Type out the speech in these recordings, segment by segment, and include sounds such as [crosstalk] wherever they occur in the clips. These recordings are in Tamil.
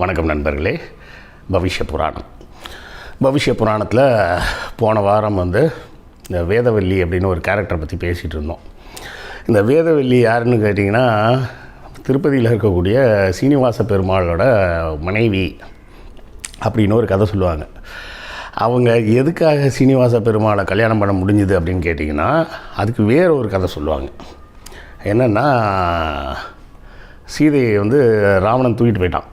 வணக்கம் நண்பர்களே. பவிஷ்ய புராணம். பவிஷ்ய புராணத்தில் போன வாரம் வந்து இந்த வேதவல்லி அப்படின்னு ஒரு கேரக்டரை பற்றி பேசிகிட்டு இருந்தோம். இந்த வேதவல்லி யாருன்னு கேட்டிங்கன்னா திருப்பதியில் இருக்கக்கூடிய சீனிவாச பெருமாளோட மனைவி அப்படின்னு ஒரு கதை சொல்லுவாங்க. அவங்க எதுக்காக சீனிவாச பெருமாளை கல்யாணம் பண்ண முடிஞ்சுது அப்படின்னு கேட்டிங்கன்னா அதுக்கு வேறு ஒரு கதை சொல்லுவாங்க. என்னென்னா சீதையை வந்து ராவணன் தூக்கிட்டு போயிட்டான்.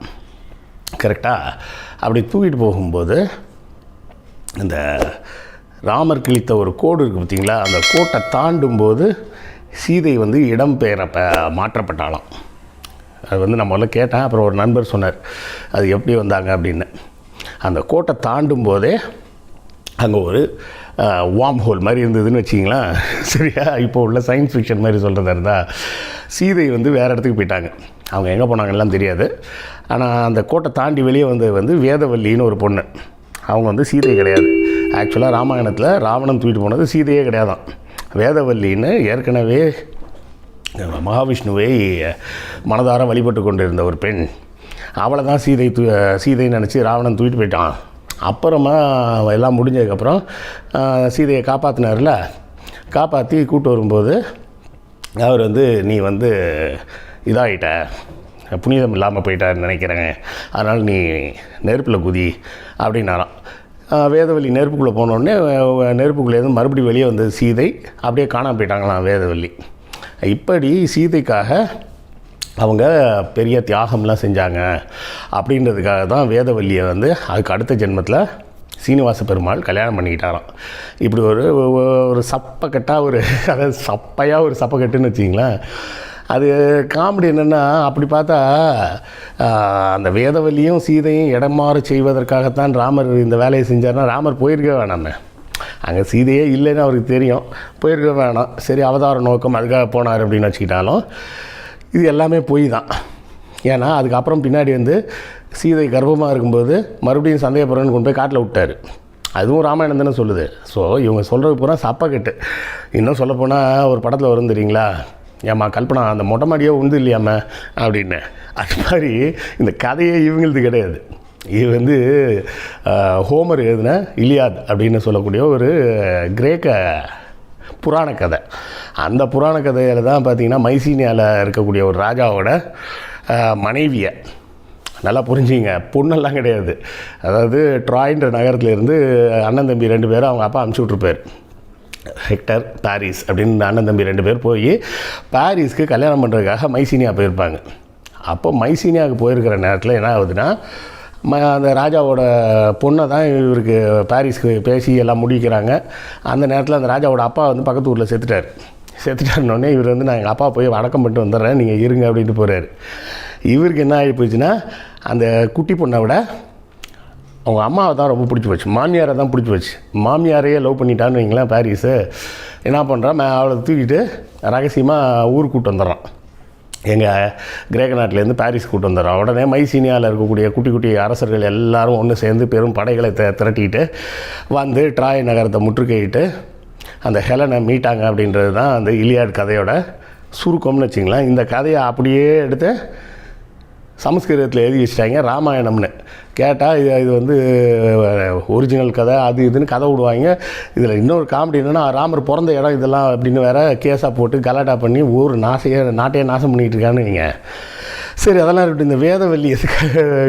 கரெக்டாக அப்படி தூக்கிட்டு போகும்போது இந்த ராமர் கிழித்த ஒரு கோடு இருக்குது பார்த்தீங்களா அந்த கோட்டை தாண்டும்போது சீதை வந்து இடம்பெயர ப மாற்றப்பட்டாலாம் அது வந்து நான் முதல்ல கேட்டேன் அப்புறம் ஒரு நண்பர் சொன்னார் அது எப்படி வந்தாங்க? அப்படின்னு. அந்த கோட்டை தாண்டும் போதே அங்கே ஒரு வார்ம் ஹோல் மாதிரி இருந்ததுன்னு வச்சிங்களேன் [laughs] சரியா? இப்போ உள்ள சயின்ஸ் ஃபிக்ஷன் மாதிரி சொல்கிறதா இருந்தால் சீதை வந்து வேறு இடத்துக்கு போயிட்டாங்க. அவங்க எங்கே போனாங்கலாம் தெரியாது. ஆனால் அந்த கோட்டை தாண்டி வெளியே வந்தது வந்து வேதவல்லின்னு ஒரு பொண்ணு. அவங்க வந்து சீதை கிடையாது. ஆக்சுவலாக ராமாயணத்தில் ராவணன் தூக்கிட்டு போனது சீதையே கிடையாதான். வேதவல்லின்னு ஏற்கனவே மகாவிஷ்ணுவை மனதார வழிபட்டு கொண்டிருந்த ஒரு பெண். அவளை தான் சீதை தூ சீதைன்னு நினச்சி ராவணன் தூக்கிட்டு போயிட்டான். அப்புறமா எல்லாம் முடிஞ்சதுக்கப்புறம் சீதையை காப்பாற்றினார்ல காப்பாற்றி கூட்டு வரும்போது அவர் வந்து நீ வந்து இதாகிட்ட புனிதம் இல்லாமல் போயிட்டான்னு நினைக்கிறேங்க. அதனால் நீ நெருப்பில் குதி அப்படின்னாராம். வேதவல்லி நெருப்புக்குள்ளே போனோடனே நெருப்புக்குள்ளேருந்து மறுபடியும் வெளியே வந்தது சீதை. அப்படியே காணாமல் போயிட்டாங்களாம் வேதவல்லி. இப்படி சீதைக்காக அவங்க பெரிய தியாகம்லாம் செஞ்சாங்க. அப்படின்றதுக்காக தான் வேதவல்லியை வந்து அதுக்கு அடுத்த ஜென்மத்தில் சீனிவாச பெருமாள் கல்யாணம் பண்ணிக்கிட்டாராம். இப்படி ஒரு ஒரு சப்பக்கட்டாக ஒரு அதாவது சப்பையாக ஒரு சப்பக்கட்டுன்னு வச்சிங்களேன் அது காமெடி என்னென்னா அப்படி பார்த்தா அந்த வேதவல்லியும் சீதையும் இடமாறு செய்வதற்காகத்தான் ராமர் இந்த வேலையை செஞ்சார்னா ராமர் போயிருக்க வேணாமே. அங்கே சீதையே இல்லைன்னு அவருக்கு தெரியும். போயிருக்க வேணாம். சரி அவதார நோக்கம் அதுக்காக போனார் அப்படின்னு வச்சுக்கிட்டாலும் இது எல்லாமே பொய் தான் ஏன்னா அதுக்கப்புறம் பின்னாடி வந்து சீதை கர்ப்பமாக இருக்கும்போது மறுபடியும் சந்தேகப்படுறேன்னு கொண்டு போய் காட்டில் விட்டார். அதுவும் ராமாயணம் தானே சொல்லுது. ஸோ இவங்க சொல்கிறது பூரா சப்பக்கட்டு. இன்னும் சொல்லப்போனால் ஒரு படத்தில் வரும் தெரியுங்களா? ஏம்மா கல்பனா அந்த மொட்டை மாடியே உண்டு இல்லையாம்மா? அப்படின்னு. அது மாதிரி இந்த கதையே இவங்களது கிடையாது. இது வந்து ஹோமர் எழுதின இலியாத் அப்படின்னு சொல்லக்கூடிய ஒரு கிரேக்க புராண கதை. அந்த புராண கதையில் தான் பார்த்தீங்கன்னா மைசீனியாவில் இருக்கக்கூடிய ஒரு ராஜாவோட மனைவியை நல்லா புரிஞ்சுங்க பொண்ணெல்லாம் கிடையாது. அதாவது ட்ராயின்ற நகரத்துலேருந்து அண்ணன் தம்பி ரெண்டு பேரும் அவங்க அப்பா அனுப்பிச்சி விட்ருப்பார் ஹெக்டர் பாரிஸ் அப்படின்னு அண்ணன் தம்பி ரெண்டு பேர் போய் பாரிஸ்க்கு கல்யாணம் பண்ணுறதுக்காக மைசீனியா போயிருப்பாங்க. அப்போ மைசீனியாவுக்கு போயிருக்கிற நேரத்தில் என்ன ஆகுதுன்னா ம அந்த ராஜாவோட பொண்ணை தான் இவருக்கு பாரிஸ்க்கு பேசி எல்லாம் முடிக்கிறாங்க. அந்த நேரத்தில் அந்த ராஜாவோட அப்பா வந்து பக்கத்து ஊரில் செத்துட்டார். செத்துட்டாருனோடனே இவர் வந்து நான் எங்கள் அப்பா போய் வணக்கம் பண்ணிட்டு வந்துடுறேன் நீங்கள் இருங்க அப்படின்ட்டு போகிறாரு இவருக்கு என்ன ஆகி போச்சுன்னா அந்த குட்டி பொண்ணை விட அவங்க அம்மாவை தான் ரொம்ப பிடிச்சி போச்சு. மாமியாரை தான் பிடிச்சி போச்சு. மாமியாரையே லவ் பண்ணிட்டான்னு வைங்களேன் பாரிஸு. என்ன பண்ணுறான் அவளை தூக்கிட்டு ரகசியமாக ஊருக்கு கூட்டு வந்துடுறான். எங்கள் கிரேக்க நாட்டிலேருந்து பாரிஸ் கூட்டு வந்துடுறான். உடனே மைசீனியாவில் இருக்கக்கூடிய குட்டி குட்டி அரசர்கள் எல்லாரும் ஒன்று சேர்ந்து பெரும் படைகளை த திரட்டிட்டு வந்து ட்ராய் நகரத்தை முற்றுகையிட்டு அந்த ஹெலனை மீட்டாங்க அப்படின்றது தான் அந்த இலியாட் கதையோட சுருக்கம்னு வச்சிங்களேன். இந்த கதையை அப்படியே எடுத்து சமஸ்கிருதத்தில் எழுதி வச்சிட்டாங்க ராமாயணம்னு. கேட்டால் இது இது வந்து ஒரிஜினல் கதை அது இதுன்னு கதை விடுவாங்க. இதில் இன்னொரு காமெடி என்னென்னா ராமர் பிறந்த இடம் இதெல்லாம் அப்படின்னு வேற கேஸாக போட்டு கலாட்டா பண்ணி ஊர் நாசையே நாட்டையே நாசம் பண்ணிகிட்டு இருக்கான்னு வைங்க. சரி அதெல்லாம் இருக்கட்டும். இந்த வேதவல்லி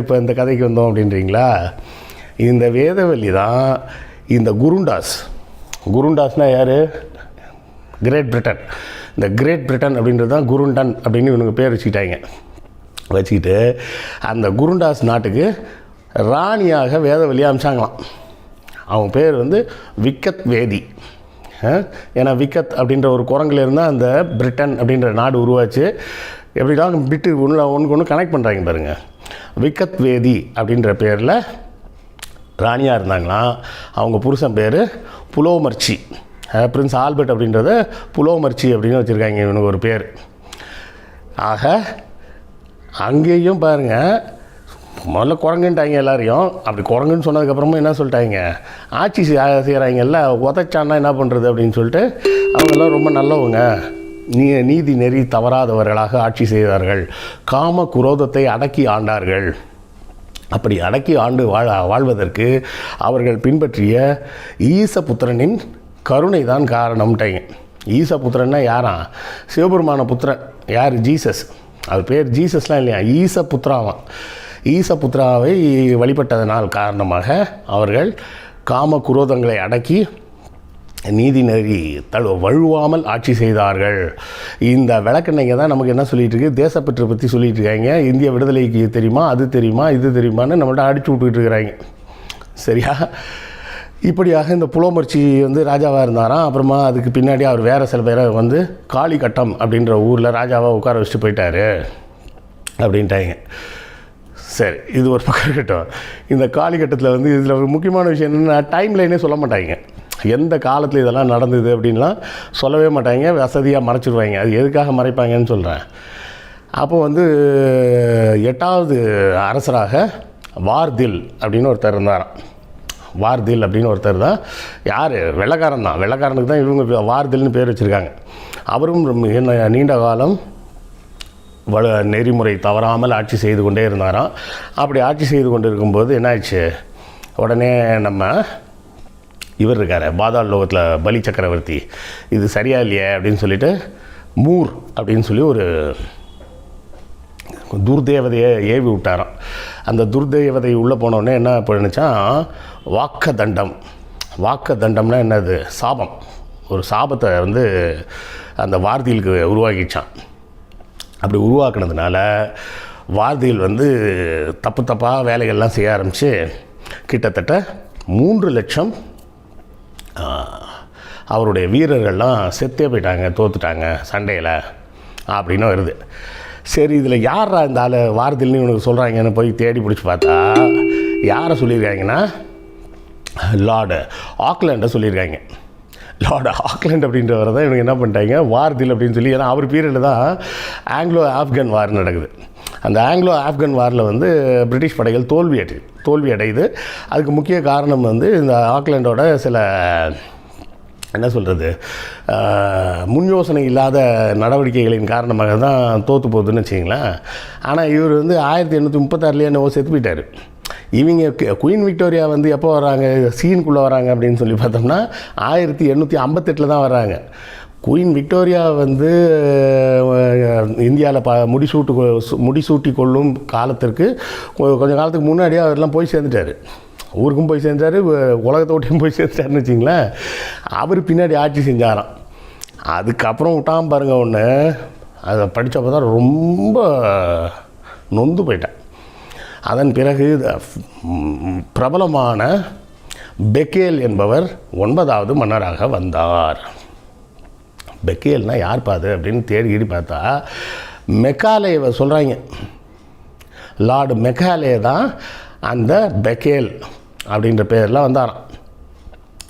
இப்போ இந்த கதைக்கு வந்தோம் அப்படின்றீங்களா? இந்த வேதவல்லி தான் இந்த குருண்டாஸ். குருண்டாஸ்னால் யார்? Great Britain. இந்த கிரேட் பிரிட்டன் அப்படின்றது தான் குருண்டன் அப்படின்னு இவனுக்கு பேர் வச்சுக்கிட்டாங்க. வச்சுக்கிட்டு அந்த குருண்டாஸ் நாட்டுக்கு ராணியாக வேதவெளி அமிச்சாங்களாம். அவன் பேர் வந்து விக்கத் வேதி. ஏன்னா விக்கத் அப்படின்ற ஒரு குரங்குல இருந்தால் அந்த பிரிட்டன் அப்படின்ற நாடு உருவாச்சு. எப்படிலாம் பிட்டு ஒன்று ஒன்றுக்கு ஒன்று கனெக்ட் பண்ணுறாங்க பாருங்கள் விக்கத் வேதி அப்படின்ற பேரில் ராணியாக இருந்தாங்களாம். அவங்க புருஷன் பேர் புலோமர்ச்சி. பிரின்ஸ் ஆல்பர்ட் அப்படின்றத புலோமர்ச்சி அப்படின்னு வச்சுருக்காங்க இவனுக்கு ஒரு பேர். ஆக அங்கேயும் பாருங்கள் முதல்ல குரங்குன்ட்டாங்க எல்லாரையும். அப்படி குரங்குன்னு சொன்னதுக்கப்புறமா என்ன சொல்லிட்டாங்க? ஆட்சி செய்கிறாங்கல்ல உதச்சான்னா என்ன பண்ணுறது அப்படின்னு சொல்லிட்டு அவங்கெல்லாம் ரொம்ப நல்லவங்க. நீ நீதி நெறி தவறாதவர்களாக ஆட்சி செய்தார்கள். காம குரோதத்தை அடக்கி ஆண்டார்கள். அப்படி அடக்கி ஆண்டு வாழ வாழ்வதற்கு அவர்கள் பின்பற்றிய ஈசபுத்திரனின் கருணை தான் காரணம்ட்டாங்க. ஈசபுத்திரன்னா யாரா சிவபெருமான புத்திரன் யார்? ஜீசஸ். அது பேர் ஜீசஸ்லாம் இல்லையா? ஈசபுத்திராவான் ஈசபுத்திராவை வழிபட்டதனால் காரணமாக அவர்கள் காம குரோதங்களை அடக்கி நீதி நெறி தழு வழுவாமல் ஆட்சி செய்தார்கள். இந்த விளக்கெண்ணைங்க தான் நமக்கு என்ன சொல்லிகிட்டு இருக்கு தேசப்பற்று பற்றி சொல்லிட்டு இருக்காங்க இந்திய விடுதலைக்கு தெரியுமா? அது தெரியுமா? இது தெரியுமான்னு நம்மள்ட்ட அடிச்சு விட்டுக்கிட்டு இருக்கிறாங்க. சரியா? இப்படியாக இந்த புலமர்ச்சி வந்து ராஜாவாக இருந்தாராம். அப்புறமா அதுக்கு பின்னாடி அவர் வேறு சில பேரை வந்து காளிகட்டம் அப்படின்ற ஊரில் ராஜாவாக உட்கார வச்சுட்டு போயிட்டார் அப்படின்ட்டாங்க. சரி இது ஒரு பக்கம் இருக்கட்டும். இந்த காலிகட்டத்தில் வந்து இதில் ஒரு முக்கியமான விஷயம் என்னென்னா டைம் லைனே சொல்ல மாட்டாங்க. எந்த காலத்தில் இதெல்லாம் நடந்தது அப்படின்லாம் சொல்லவே மாட்டாங்க. வசதியாக மறைச்சிடுவாங்க அது எதுக்காக மறைப்பாங்கன்னு சொல்கிறேன் அப்போ வந்து எட்டாவது அரசராக வார்தில் அப்படின்னு ஒருத்தர் இருந்தாராம். வார்தில் அப்படின்னு ஒருத்தர் தான். யார்? வெள்ளக்காரன் தான். வெள்ளக்காரனுக்கு தான் இவங்க வார்தில்னு பேர் வச்சுருக்காங்க. அவரும் என்ன நீண்ட காலம் வள நெறிமுறை தவறாமல் ஆட்சி செய்து கொண்டே இருந்தாராம். அப்படி ஆட்சி செய்து கொண்டு இருக்கும்போது என்னாச்சு உடனே நம்ம இவர் இருக்கார் பாதாள லோகத்தில் பலி சக்கரவர்த்தி. இது சரியா இல்லையே அப்படின்னு சொல்லிட்டு மூர் அப்படின்னு சொல்லி ஒரு துர்தேவதையை ஏவி விட்டாராம். அந்த துர்தேவதை உள்ளே போனோடனே என்ன பண்ணுச்சான் வாக்க தண்டம் வாக்க தண்டம்னா என்னது? சாபம். ஒரு சாபத்தை வந்து அந்த வார்த்தைகளுக்கு உருவாக்கிச்சான். அப்படி உருவாக்குனதுனால வார்த்தைகள் வந்து தப்பு தப்பாக வேலைகள்லாம் செய்ய ஆரம்பித்து கிட்டத்தட்ட மூன்று லட்சம் அவருடைய வீரர்கள்லாம் செத்தே போயிட்டாங்க தோத்துட்டாங்க சண்டையில். அப்படின்னு வருது. சரி இதில் யாரா இந்த ஆள் வாரத்தில்னு இவனுக்கு சொல்கிறாங்கன்னு போய் தேடி பிடிச்சி பார்த்தா யாரை சொல்லியிருக்காங்கன்னா? லார்டு ஆக்லாண்டை சொல்லியிருக்காங்க. லார்டு ஆக்லாண்ட் அப்படின்றவரை தான் இவங்க என்ன பண்ணிட்டாங்க? வார்தில் அப்படின்னு சொல்லி ஏன்னா அவர் பீரியடில் தான் ஆங்கிலோ ஆப்கன் வார் நடக்குது. அந்த ஆங்கிலோ ஆப்கன் வாரில் வந்து பிரிட்டிஷ் படைகள் தோல்வி அடை தோல்வி அடையுது. அதுக்கு முக்கிய காரணம் வந்து இந்த ஆக்லாண்டோட சில என்ன சொல்கிறது முன் யோசனை இல்லாத நடவடிக்கைகளின் காரணமாக தான் தோற்று போகுதுன்னு வச்சிங்களேன் ஆனால் இவர் வந்து ஆயிரத்தி எண்ணூற்றி முப்பத்தாறுலேயே என்னவோ செத்து போயிட்டார். இவங்க குயின் விக்டோரியா வந்து எப்போ வராங்க? சீனுக்குள்ளே வராங்க அப்படின்னு சொல்லி பார்த்தோம்னா ஆயிரத்தி எண்ணூற்றி ஐம்பத்தெட்டில் தான் வராங்க குயின் விக்டோரியா வந்து இந்தியாவில் ப முடிசூட்டு முடிசூட்டி கொள்ளும் காலத்திற்கு கொ- காலத்துக்கு முன்னாடியே அவரெல்லாம் போய் சேர்ந்துட்டார். ஊருக்கும் போய் சேர்ந்தார் உலகத்தோட்டையும் போய் சேர்ந்துட்டாருன்னு வச்சிங்களேன். அவர் பின்னாடி ஆட்சி செஞ்சாராம். அதுக்கப்புறம் விட்டான் பாருங்க ஒன்று அதை படித்தப்போ தான் ரொம்ப நொந்து போயிட்டேன். அதன் பிறகு பிரபலமான பெக்கேல் என்பவர் ஒன்பதாவது மன்னராக வந்தார். பெக்கேல்னால் யார் பாது அப்படின்னு தேடி பார்த்தா மெக்காலேவை சொல்கிறாங்க லார்டு மெக்காலே தான் அந்த பெக்கேல். அப்படின்ற பேரில் வந்தாராம்.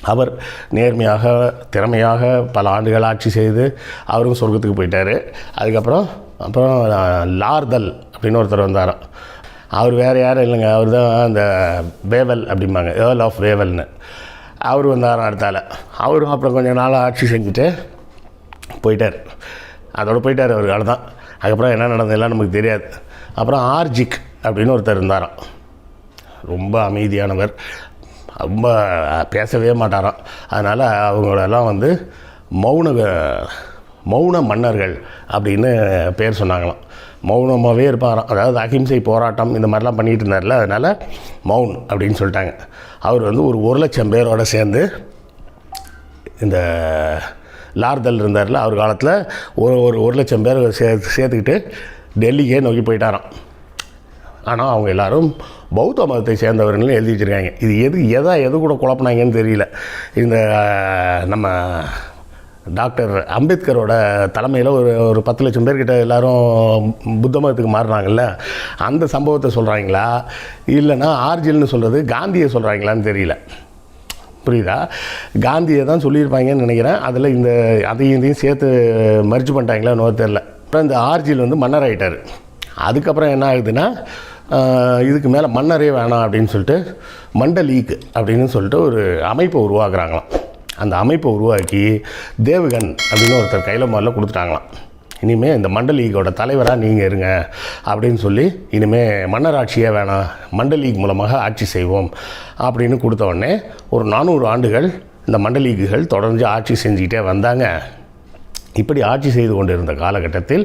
அவர் நேர்மையாக திறமையாக பல ஆண்டுகள் ஆட்சி செய்து அவரும் சொர்க்கத்துக்கு போயிட்டார். அதுக்கப்புறம் அப்புறம் லார்தல் அப்படின்னு ஒருத்தர் வந்தாராம். அவர் வேறு யாரும் இல்லைங்க. அவர் தான் அந்த வேவல் அப்படிம்பாங்க. ஏர்ல் ஆஃப் வேவல்னு அவர் வந்தாராம் அடுத்தால. அவரும் அப்புறம் கொஞ்சம் நாள் ஆட்சி செஞ்சுட்டு போயிட்டார். அதோடு போயிட்டார் அவர் அவ்வளோதான் அதுக்கப்புறம் என்ன நடந்ததெல்லாம் நமக்கு தெரியாது. அப்புறம் ஆர்ஜிக் அப்படின்னு ஒருத்தர் இருந்தாராம். ரொம்ப அமைதியானவர். ரொம்ப பேசவே மாட்டாராம். அதனால் அவங்களெல்லாம் வந்து மௌன மௌன மன்னர்கள் அப்படின்னு பேர் சொன்னாங்களாம். மௌனமாகவே இருப்பாராம். அதாவது அகிம்சை போராட்டம் இந்த மாதிரிலாம் பண்ணிகிட்டு இருந்தார்ல அதனால் மௌன் அப்படின்னு சொல்லிட்டாங்க. அவர் வந்து ஒரு ஒரு லட்சம் பேரோடு சேர்ந்து இந்த லார்தல் இருந்தார்ல அவர் காலத்தில் ஒரு ஒரு ஒரு லட்சம் பேர் சே சேர்த்துக்கிட்டு டெல்லிக்கே நோக்கி போயிட்டாராம். ஆனால் அவங்க எல்லோரும் பௌத்த மதத்தை சேர்ந்தவர்கள்னு எழுதி வச்சுருக்காங்க. இது எது எதா எது கூட குழப்பினாங்கன்னு தெரியல. இந்த நம்ம டாக்டர் அம்பேத்கரோட தலைமையில் ஒரு ஒரு பத்து லட்சம் பேர்கிட்ட எல்லாரும் புத்த மதத்துக்கு மாறுறாங்கல்ல அந்த சம்பவத்தை சொல்கிறாங்களா இல்லைன்னா ஆர்ஜில்னு சொல்கிறது காந்தியை சொல்கிறாங்களான்னு தெரியல. புரியுதா? காந்தியை தான் சொல்லியிருப்பாங்கன்னு நினைக்கிறேன். அதில் இந்த அதையும் இதையும் சேர்த்து மர்ஜ் பண்ணிட்டாங்களா நோ தெரில அப்புறம் இந்த ஆர்ஜில் வந்து மன்னர் ஆகிட்டார் அதுக்கப்புறம் என்ன ஆகுதுன்னா இதுக்கு மேலே மன்னரே வேணாம் அப்படின்னு சொல்லிட்டு மண்டலீக் அப்படின்னு சொல்லிட்டு ஒரு அமைப்பை உருவாக்குறாங்களாம். அந்த அமைப்பை உருவாக்கி தேவகன் அப்படின்னு ஒருத்தர் கையில் முதல்ல கொடுத்துட்டாங்களாம். இனிமேல் இந்த மண்டலீகோட தலைவராக நீங்கள் இருங்க அப்படின்னு சொல்லி இனிமேல் மன்னராட்சியே வேணாம் மண்டலீக் மூலமாக ஆட்சி செய்வோம் அப்படின்னு கொடுத்த உடனே ஒரு நானூறு ஆண்டுகள் இந்த மண்டலீகுகள் தொடர்ந்து ஆட்சி செஞ்சுக்கிட்டே வந்தாங்க. இப்படி ஆட்சி செய்து கொண்டிருந்த காலகட்டத்தில்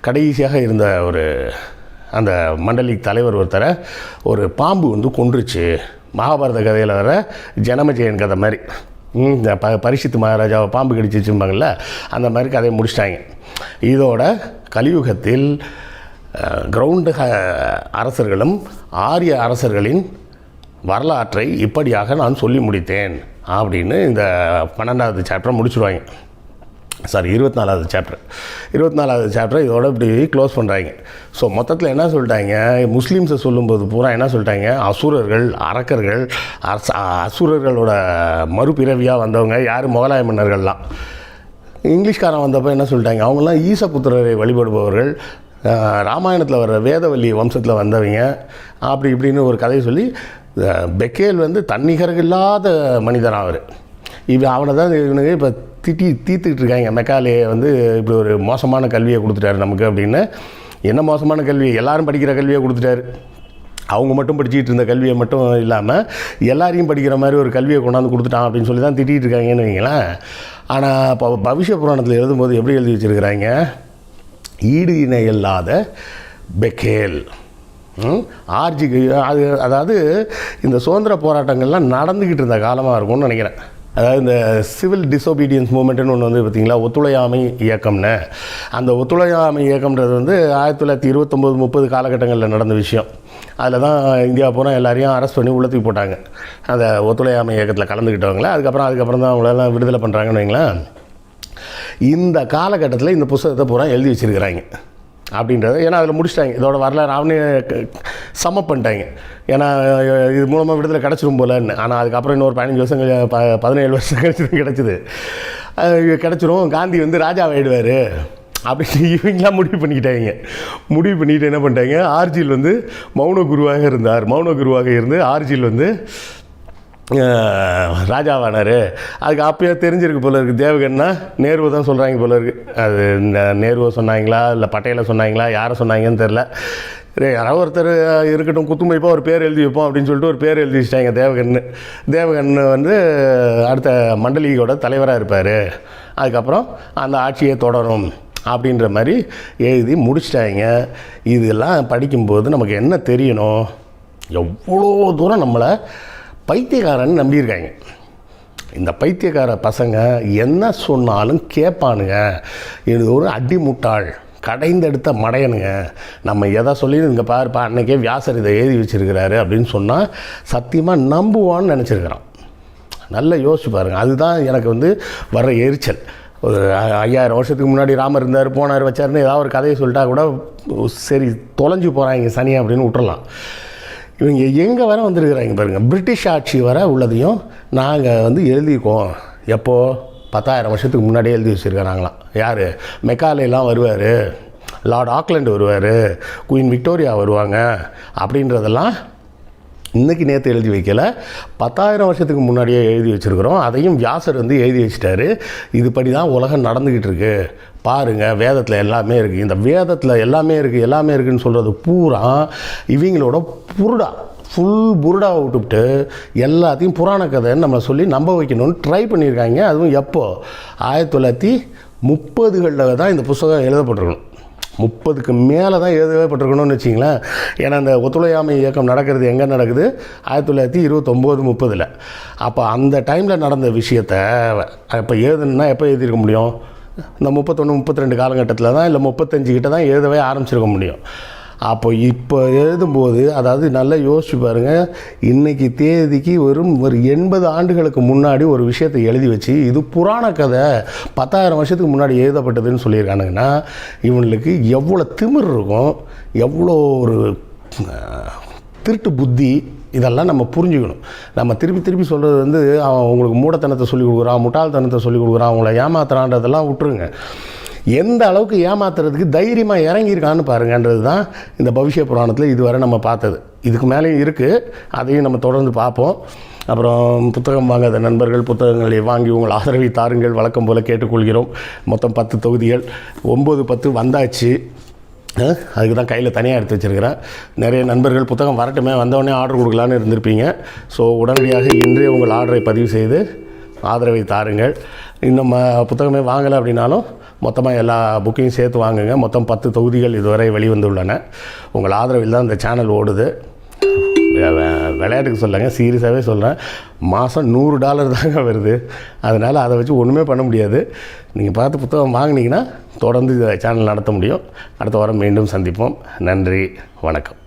கடைசியாக இருந்த ஒரு அந்த மண்டலி தலைவர் ஒருத்தரை ஒரு பாம்பு வந்து கொன்றுச்சு. மகாபாரத கதையில் வர ஜனமஜெயன் கதை மாதிரி. இந்த ப பரிசுத்து மகாராஜாவை பாம்பு கடிச்சிச்சும்பாங்கள்ல அந்த மாதிரி கதையை முடிச்சிட்டாங்க. இதோட கலியுகத்தில் கிரவுண்டு ஹ- அரசர்களும் ஆரிய அரசர்களின் வரலாற்றை இப்படியாக நான் சொல்லி முடித்தேன். அப்படின்னு இந்த பன்னெண்டாவது சாப்டர் முடிச்சுடுவாங்க சாரி இருபத்தி நாலாவது சாப்டர் இருபத்தி நாலாவது சாப்டர் இதோட இப்படி க்ளோஸ் பண்ணுறாங்க ஸோ மொத்தத்தில் என்ன சொல்லிட்டாங்க? முஸ்லீம்ஸை சொல்லும்போது பூரா என்ன சொல்லிட்டாங்க? அசுரர்கள் அரக்கர்கள் அரச அசுரர்களோட மறுபிறவியாக வந்தவங்க யார்? முகலாய மன்னர்கள்லாம். இங்கிலீஷ்காரன் வந்தப்போ என்ன சொல்லிட்டாங்க? அவங்களாம் ஈசபுத்திரரை வழிபடுபவர்கள். ராமாயணத்தில் வர்ற வேதவல்லி வம்சத்தில் வந்தவங்க. அப்படி இப்படின்னு ஒரு கதையை சொல்லி பெக்கேல் வந்து தன்னிகர் இல்லாத மனிதன் அவர். இவன் அவனை தான் இவனுக்கு இப்போ திட்டி தீர்த்துக்கிட்டு இருக்காங்க மெக்காலே வந்து இப்படி ஒரு மோசமான கல்வியை கொடுத்துட்டாரு நமக்கு அப்படின்னு. என்ன மோசமான கல்வி? எல்லாரும் படிக்கிற கல்வியை கொடுத்துட்டாரு. அவங்க மட்டும் படிச்சுட்டு இருந்த கல்வியை மட்டும் இல்லாமல் எல்லாரையும் படிக்கிற மாதிரி ஒரு கல்வியை கொண்டாந்து கொடுத்துட்டான் அப்படின்னு சொல்லி தான் திட்டிகிட்டு இருக்காங்கன்னு வைங்களேன். ஆனால் இப்போ பவிஷ்ய புராணத்தில் எழுதும்போது எப்படி எழுதி வச்சுருக்கிறாங்க? ஈடு இணை இல்லாத பெக்கேல். ஆர்ஜி ஆர்ஜிக்கு அது அதாவது இந்த சுதந்திர போராட்டங்கள்லாம் நடந்துக்கிட்டு இருந்த காலமாக இருக்கும்னு நினைக்கிறேன். அதாவது இந்த சிவில் டிசோபீடியன்ஸ் மூமெண்ட்னு ஒன்று வந்து பார்த்தீங்களா ஒத்துழையாமை இயக்கம்னு. அந்த ஒத்துழையாமை இயக்கம்ன்றது வந்து ஆயிரத்தி தொள்ளாயிரத்தி இருபத்தொம்போது முப்பது காலகட்டங்களில் நடந்த விஷயம். அதில் தான் இந்தியா பூரா எல்லாரையும் அரெஸ்ட் பண்ணி உள்ளத்துக்கு போட்டாங்க. அந்த ஒத்துழையாமை இயக்கத்தில் கலந்துக்கிட்டவங்கள அதுக்கப்புறம் அதுக்கப்புறம் தான் அவங்களெல்லாம் விடுதலை பண்ணுறாங்கன்னு வைங்களேன். இந்த காலகட்டத்தில் இந்த புஸ்தகத்தை பூரா எழுதி வச்சுருக்கிறாங்க. அப்படின்றது ஏன்னா அதில் முடிச்சிட்டாங்க. இதோட வரலாறு அவனே க- சம பண்ணிட்டாங்க. ஏன்னா இது மூலமாக விடுதலை கிடச்சிரும் போலன்னு. ஆனால் அதுக்கப்புறம் இன்னொரு பதினஞ்சு வருஷம் ப பதினேழு வருஷம் கழிச்சு கிடச்சிது. கிடச்சிரும். காந்தி வந்து ராஜாவாயிடுவார். அப்படின்னு இவங்களாம் முடிவு பண்ணிக்கிட்டாங்க. முடிவு பண்ணிட்டு என்ன பண்ணிட்டாங்க? ஆர்ஜியில் வந்து மௌன குருவாக இருந்தார். மௌன குருவாக இருந்து ஆர்ஜியில் வந்து ராஜாவானார். அதுக்கு அப்பயே தெரிஞ்சிருக்கு போல இருக்குது தேவகன்னா நேருவை தான் சொல்கிறாங்க போல இருக்குது அது இந்த நேருவை சொன்னாங்களா? இல்லை பட்டையில் சொன்னாங்களா? யாரை சொன்னாங்கன்னு தெரில யாராவது ஒருத்தர் இருக்கட்டும் குத்துமைப்பாக ஒரு பேர் எழுதி வைப்போம் அப்படின்னு சொல்லிட்டு ஒரு பேர் எழுதி வச்சிட்டாங்க தேவகன்னு. தேவகன் வந்து அடுத்த மண்டலியோட தலைவராக இருப்பார். அதுக்கப்புறம் அந்த ஆட்சியை தொடரும் அப்படின்ற மாதிரி எழுதி முடிச்சிட்டாங்க. இதெல்லாம் படிக்கும்போது நமக்கு என்ன தெரியணும்? எவ்வளோ தூரம் நம்மளை பைத்தியக்காரன்னு நம்பியிருக்காங்க. இந்த பைத்தியக்கார பசங்க என்ன சொன்னாலும் கேட்பானுங்க. இது ஒரு அடிமுட்டாள் கடைந்தெடுத்த மடையனுங்க. நம்ம எதை சொல்லி இங்கே பாருப்பா அன்னைக்கே வியாசர் இதை எழுதி வச்சிருக்கிறாரு அப்படின்னு சொன்னால் சத்தியமாக நம்புவான்னு நினச்சிருக்கிறான். நல்லா யோசிச்சு பாருங்கள் அதுதான் எனக்கு வந்து வர்ற எரிச்சல். ஒரு ஐயாயிரம் வருஷத்துக்கு முன்னாடி ராமர் இருந்தார் போனார் வச்சாருன்னு ஏதாவது ஒரு கதையை சொல்லிட்டா கூட சரி தொலைஞ்சு போகிறாங்க சனி அப்படின்னு விட்டுறலாம். இவங்க எங்கே வர வந்திருக்கிறாங்க பாருங்கள் பிரிட்டிஷ் ஆட்சி வர உள்ளதையும் நாங்கள் வந்து எழுதியிருக்கோம். எப்போது பத்தாயிரம் வருஷத்துக்கு முன்னாடியே எழுதி வச்சுருக்கிறாங்களாம். யார்? மெக்காலேலாம் வருவார். லார்ட் ஆக்லண்ட் வருவார். குயின் விக்டோரியா வருவாங்க. அப்படின்றதெல்லாம் இன்றைக்கி நேற்று எழுதி வைக்கல. பத்தாயிரம் வருஷத்துக்கு முன்னாடியே எழுதி வச்சுருக்கிறோம். அதையும் வியாசர் வந்து எழுதி வச்சிட்டாரு. இதுபடி தான் உலகம் நடந்துக்கிட்டு இருக்கு. பாருங்கள் வேதத்தில் எல்லாமே இருக்குது இந்த வேதத்தில் எல்லாமே இருக்குது எல்லாமே இருக்குதுன்னு சொல்கிறது பூரா இவங்களோட புருடா. ஃபுல் புருடாவை விட்டுவிட்டு எல்லாத்தையும் புராண கதைன்னு நம்ம சொல்லி நம்ப வைக்கணும்னு ட்ரை பண்ணியிருக்காங்க. அதுவும் எப்போது ஆயிரத்தி தொள்ளாயிரத்தி முப்பதுகளில் தான் இந்த புஸ்தகம் எழுதப்பட்டிருக்கணும். முப்பதுக்கு மேலே தான் எழுதப்பட்டிருக்கணும்னு வச்சிங்களேன் ஏன்னா அந்த ஒத்துழையாமை இயக்கம் நடக்கிறது எங்கே நடக்குது? ஆயிரத்தி தொள்ளாயிரத்தி இருபத்தொம்போது முப்பதில். அப்போ அந்த டைமில் நடந்த விஷயத்த இப்போ எழுதுனா எப்போ எழுதியிருக்க முடியும்? இந்த முப்பத்தொன்று முப்பத்தி ரெண்டு காலகட்டத்தில் தான் இல்லை முப்பத்தஞ்சு கிட்ட தான் எழுதவே ஆரம்பிச்சிருக்க முடியும். அப்போ இப்போ எழுதும்போது அதாவது நல்லா யோசிச்சு பாருங்கள் இன்றைக்கி தேதிக்கு வெறும் ஒரு எண்பது ஆண்டுகளுக்கு முன்னாடி ஒரு விஷயத்தை எழுதி வச்சு இது புராண கதை பத்தாயிரம் வருஷத்துக்கு முன்னாடி எழுதப்பட்டதுன்னு சொல்லியிருக்கானுங்கன்னா இவனுக்கு எவ்வளோ திமிர் இருக்கும் எவ்வளோ ஒரு திருட்டு புத்தி இதெல்லாம் நம்ம புரிஞ்சுக்கணும். நம்ம திருப்பி திருப்பி சொல்கிறது வந்து அவன் உங்களுக்கு மூடத்தனத்தை சொல்லி கொடுக்குறான் முட்டாள்தனத்தை சொல்லி கொடுக்குறான் அவங்கள ஏமாத்துறான்றதெல்லாம் விட்டுருங்க. எந்த அளவுக்கு ஏமாத்துறதுக்கு தைரியமாக இறங்கியிருக்கான்னு பாருங்கன்றது தான் இந்த பவிஷ்ய புராணத்தில் இதுவரை நம்ம பார்த்தது. இதுக்கு மேலேயும் இருக்குது அதையும் நம்ம தொடர்ந்து பார்ப்போம். அப்புறம் புத்தகம் வாங்காத நண்பர்கள் புத்தகங்களை வாங்கி உங்கள் ஆதரவை தாருங்கள் வழக்கம் போல் கேட்டுக்கொள்கிறோம். மொத்தம் பத்து தொகுதிகள். ஒம்பது பத்து வந்தாச்சு. அதுக்கு தான் கையில் தனியாக எடுத்து வச்சுருக்கிறேன். நிறைய நண்பர்கள் புத்தகம் வரட்டுமே வந்தவொடனே ஆர்டர் கொடுக்கலான்னு இருந்திருப்பீங்க. ஸோ உடனடியாக இன்றே உங்கள் ஆர்டரை பதிவு செய்து ஆதரவை தாருங்கள். இன்னும் ம- புத்தகமே வாங்கலை அப்படின்னாலும் மொத்தமாக எல்லா புக்கையும் சேர்த்து வாங்குங்க. மொத்தம் பத்து தொகுதிகள் இதுவரை வெளிவந்துள்ளன. உங்கள் ஆதரவில் தான் இந்த சேனல் ஓடுது. விளையாட்டுக்கு சொல்லுங்க. சீரியஸாகவே சொல்கிறேன் மாதம் நூறு டாலர் தாங்க வருது. அதனால் அதை வச்சு ஒன்றுமே பண்ண முடியாது. நீங்கள் பார்த்து புத்தகம் வாங்கினீங்கன்னா தொடர்ந்து சேனல் நடத்த முடியும். அடுத்த வாரம் மீண்டும் சந்திப்போம். நன்றி. வணக்கம்.